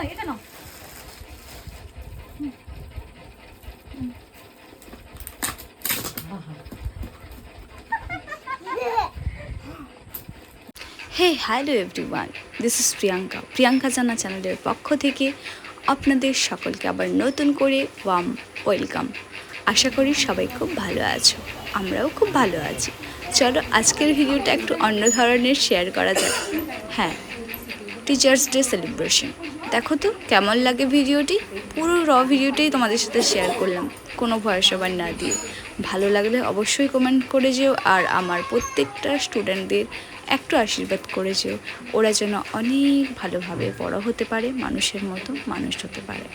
নয় এটা নাও। Hey hello everyone this is Priyanka Priyanka Jana চ্যানেলের পক্ষ থেকে আপনাদের সকলকে আবার নতুন করে ওয়াম ওয়েলকাম আশা করি সবাই খুব ভালো আছো। আমরাও খুব ভালো আছি। চলো আজকের ভিডিওটা একটু অন্য ধরনের শেয়ার করা যাক। হ্যাঁ টিচার্স ডে সেলিব্রেশন দেখো তো, কেমন লাগে ভিডিওটি? পুরো র ভিডিওটাই তোমাদের সাথে শেয়ার করলাম, কোনো ভয়েস ওভার না দিয়ে। ভালো লাগলে অবশ্যই কমেন্ট করে যেও, আর আমার প্রত্যেকটা স্টুডেন্টদের একটু আশীর্বাদ করে যেও। ওরা যেন অনেক ভালোভাবে বড় হতে পারে, মানুষের মতো মানুষ হতে পারে।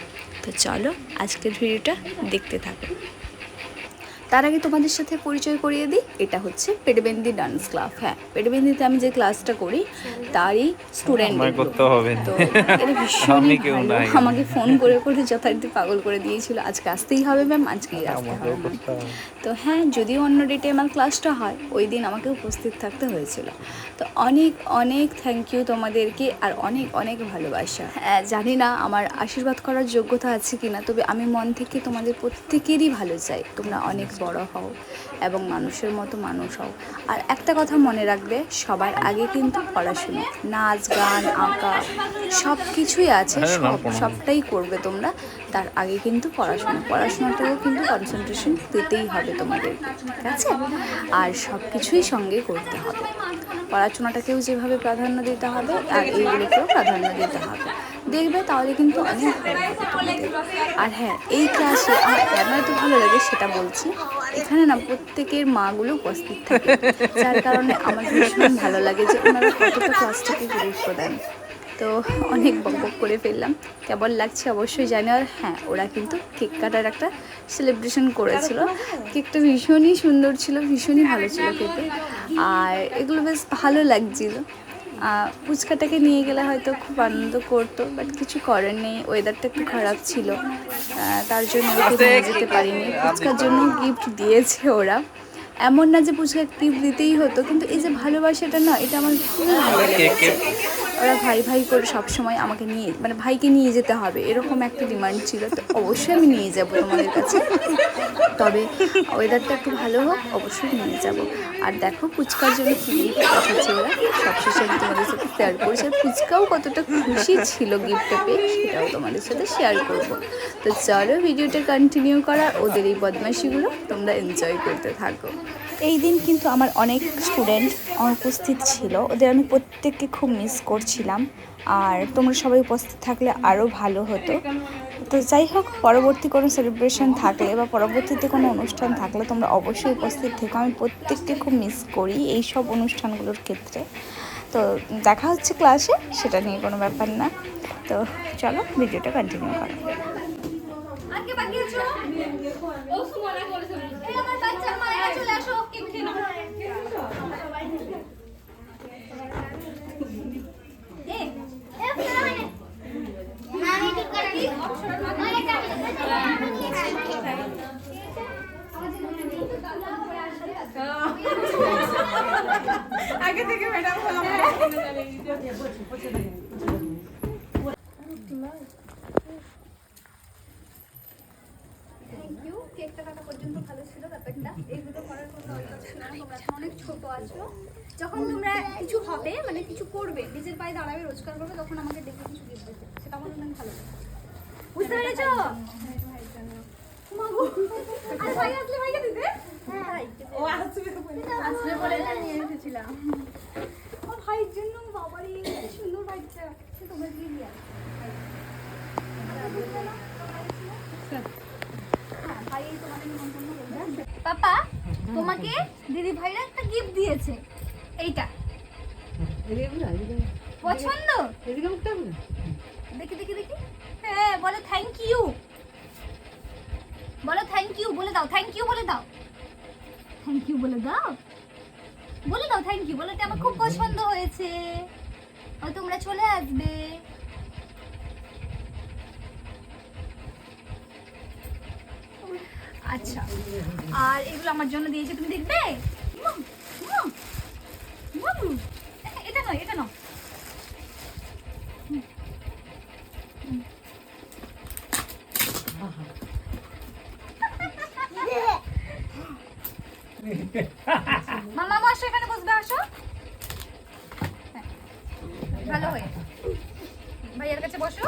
তো চলো, আজকের ভিডিওটা দেখতে থাকো। তার আগে তোমাদের সাথে পরিচয় করিয়ে দিই এটা হচ্ছে পেটবেন্দি ডান্স ক্লাব হ্যাঁ পেডবেন্দিতে আমি যে ক্লাসটা করি তারই স্টুডেন্ট করতে হবে তো ভীষণই। আমাকে ফোন করে করে যথারীতি পাগল করে দিয়েছিল। আজকে আসতেই হবে ম্যাম আজকেই আসতে হবে। তো হ্যাঁ যদিও অন্য ডেটে আমার ক্লাসটা হয় ওই দিন আমাকে উপস্থিত থাকতে হয়েছিল। তো অনেক অনেক থ্যাংক ইউ তোমাদেরকে আর অনেক অনেক ভালোবাসা। হ্যাঁ জানি না আমার আশীর্বাদ করার যোগ্যতা আছে কি না তবে আমি মন থেকে তোমাদের প্রত্যেকেরই ভালো চাই। তোমরা অনেক বড় হও এবং মানুষের মতো মানুষ হও। আর একটা কথা মনে রাখবে সবার আগে কিন্তু পড়াশুনো নাচ গান আঁকা সব কিছুই আছে হ্যাঁ, সব সবটাই করবে তোমরা। তার আগে কিন্তু পড়াশোনা পড়াশোনাটাও কিন্তু কনসেন্ট্রেশন দিতেই হবে তোমাদের ঠিক আছে? আর সব কিছুই সঙ্গে করতে হবে। পড়াশোনাটাকেও যেভাবে প্রাধান্য দিতে হবে আর এইগুলোকেও প্রাধান্য দিতে হবে। দেখবে তাহলে কিন্তু অনেক আর হ্যাঁ এই ক্লাসে আমার কেন এত ভালো লাগে সেটা বলছি। এখানে না প্রত্যেকের মাগুলো উপস্থিত থাকে, যার কারণে আমার ভীষণ ভালো লাগে যে ওনারা কতটা ক্লাসটাকে গুরুত্ব দেন। তো অনেক বক বক করে ফেললাম কেমন লাগছে অবশ্যই জানি। আর হ্যাঁ ওরা কিন্তু কেক কাটার একটা সেলিব্রেশন করেছিল। কেকটা ভীষণই সুন্দর ছিল, ভীষণই ভালো ছিল খেতে। আর এগুলো বেশ ভালো লাগছিল। ফুচকাটাকে নিয়ে গেলে হয়তো খুব আনন্দ করতো বাট কিছু করার নেই ওয়েদারটা একটু খারাপ ছিল। তার জন্য ওকে নিয়ে যেতে পারিনি। ফুচকার জন্য গিফট দিয়েছে ওরা। এমন না যে ফুচকা গিফট দিতেই হতো কিন্তু এই যে ভালোবাসাটা না এটা আমার খুবই ভালো লেগেছে। ওরা ভাই ভাই করে সব সময় আমাকে নিয়ে মানে ভাইকে নিয়ে যেতে হবে, এরকম একটা ডিমান্ড ছিল, তো অবশ্যই আমি নিয়ে যাব তোমাদের কাছে। তবে ওয়েদারটা একটু ভালো হোক, অবশ্যই নিয়ে যাব। আর দেখো ফুচকার জন্য কী পাঠাচ্ছে ওরা, সবশেষে আমি তোমাদের সাথে শেয়ার করছি আর ফুচকাও কতটা খুশি ছিল গিফটটা পেয়ে, সেটাও তোমাদের সাথে শেয়ার করব। তো চলো ভিডিওটা কন্টিনিউ করার, ওদের এই বদমাশিগুলো তোমরা এনজয় করতে থাকো। এই দিন কিন্তু আমার অনেক স্টুডেন্ট অনুপস্থিত ছিল। ওদের আমি প্রত্যেককে খুব মিস করছিলাম। আর তোমরা সবাই উপস্থিত থাকলে আরও ভালো হতো। তো যাই হোক, পরবর্তী কোনো সেলিব্রেশন থাকলে বা পরবর্তীতে কোনো অনুষ্ঠান থাকলে তোমরা অবশ্যই উপস্থিত থেকো। আমি প্রত্যেককে খুব মিস করি এই সব অনুষ্ঠানগুলোর ক্ষেত্রে। তো দেখা হচ্ছে ক্লাসে সেটা নিয়ে কোনো ব্যাপার না। তো চলো ভিডিওটা কন্টিনিউ করো। হয় আগে থেকে ম্যাডাম থ্যাংক ইউ কেকটা কাটা পর্যন্ত ভালো ছিল ব্যাপারটা। এইগুলো করার কোনো দরকার ছিল না তোমরা এখন অনেক ছোট আছো। যখন তোমরা কিছু হবে মানে কিছু করবে নিজের পায়ে দাঁড়াবে রোজগার করবে তখন আমাকে দেখে কিছু গিফট দেবে সেটা আমার অনেক ভালো। বুঝতে পেরেছ? মাগো, আরে ভাই আসলে ভাইকে দিতে? ও আসবে আসলে বলে নিয়ে এসেছিলাম আমার ভাইয়ের জন্য বাবারে কি সুন্দর ভাইটা সে তোমরা দিয়ে দিয়ে পাপা, তোমাকে দিদি ভাইরা একটা গিফট দিয়েছে। এইটা। পছন্দ? দেখি দেখি দেখি। হ্যাঁ বলো থ্যাংক ইউ বলো থ্যাংক ইউ বলে দাও থ্যাংক ইউ বলে দাও। থ্যাংক ইউ বলে দাও? বলে দাও থ্যাংক ইউ বলে এটা আমার খুব পছন্দ হয়েছে। তোমরা চলে আসবে। আচ্ছা। আর এগুলো আমার জন্য দিয়েছে, তুমি দেখবে? এটা নয় এটা নয়। মামা মাসো এখানে বসবে আসো হ্যাঁ, ভালো হয়ে। ভাইয়ার কাছে বসো।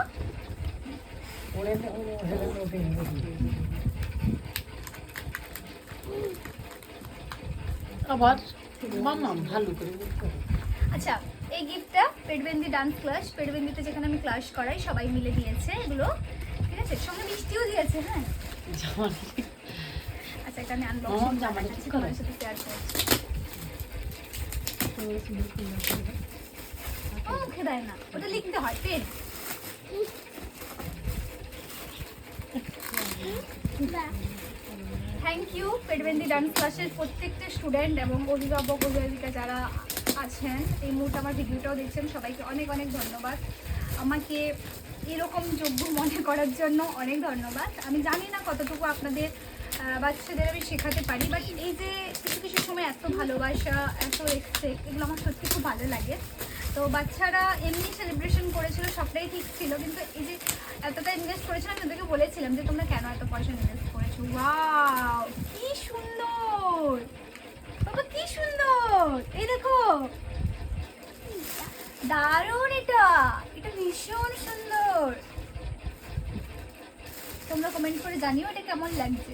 আবার মামা ভালো করে আচ্ছা এই গিফটটা পেটবেন্দি ডান্স ক্লাস পেটবেন্দিতে যেখানে আমি ক্লাস করাই সবাই মিলে দিয়েছে এগুলো। ঠিক আছে? সঙ্গে মিষ্টিও দিয়েছে হ্যাঁ? আচ্ছা এটা আমি আনবক্সিং কি সাথে শেয়ার করছি। মুখে দেয় না। ওটা লিখতে হয় পেন। থ্যাংক ইউ পেটবেন্দি ডান্স ক্লাসের প্রত্যেকটা স্টুডেন্ট এবং অভিভাবক, অভিভাবিকা যারা আছেন, এই মুহূর্তে আমার ভিডিওটাও দেখছেন, সবাইকে অনেক অনেক ধন্যবাদ। আমাকে এরকম যোগ্য মনে করার জন্য অনেক ধন্যবাদ। আমি জানি না কতটুকু আপনাদের বাচ্চাদের আমি শেখাতে পারি বাট এই যে কিছু কিছু সময় এত ভালোবাসা, এত রেসপেক্ট এগুলো আমার সত্যি খুব ভালো লাগে। তো বাচ্চারা এমনি সেলিব্রেশন করেছিল, সবটাই ঠিক ছিল, কিন্তু এই যে এতটা ইনভেস্ট করেছিল আমি ওদেরকে বলেছিলাম যে, তোমরা কেন এত পয়সা ইনভেস্ট করেছ? ওয়াও, কি সুন্দর! বাবা, কি সুন্দর! এই দেখো! দারুণ এটা! এটা ভীষণ সুন্দর! তোমরা কমেন্ট করে জানিও এটা কেমন লাগছে।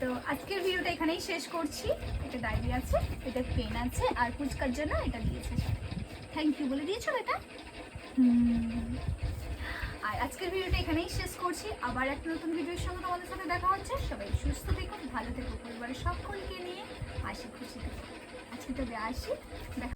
তো আজকের ভিডিওটা এখানেই শেষ করছি। এটা ডায়েরি আছে, এটা পেন আছে, আর ফুচকার জন্য এটা দিয়েছে থ্যাংক ইউ বলে দিয়েছ এটা? আর আজকের ভিডিওটা এখানেই শেষ করছি। আবার একটা নতুন ভিডিওর সঙ্গে তোমাদের সাথে দেখা হচ্ছে। সবাই সুস্থ থেকো, ভালো থেকো পরিবারের সকলকে নিয়ে। হাসি খুশি থেকো। আজকে তবে আসি দেখা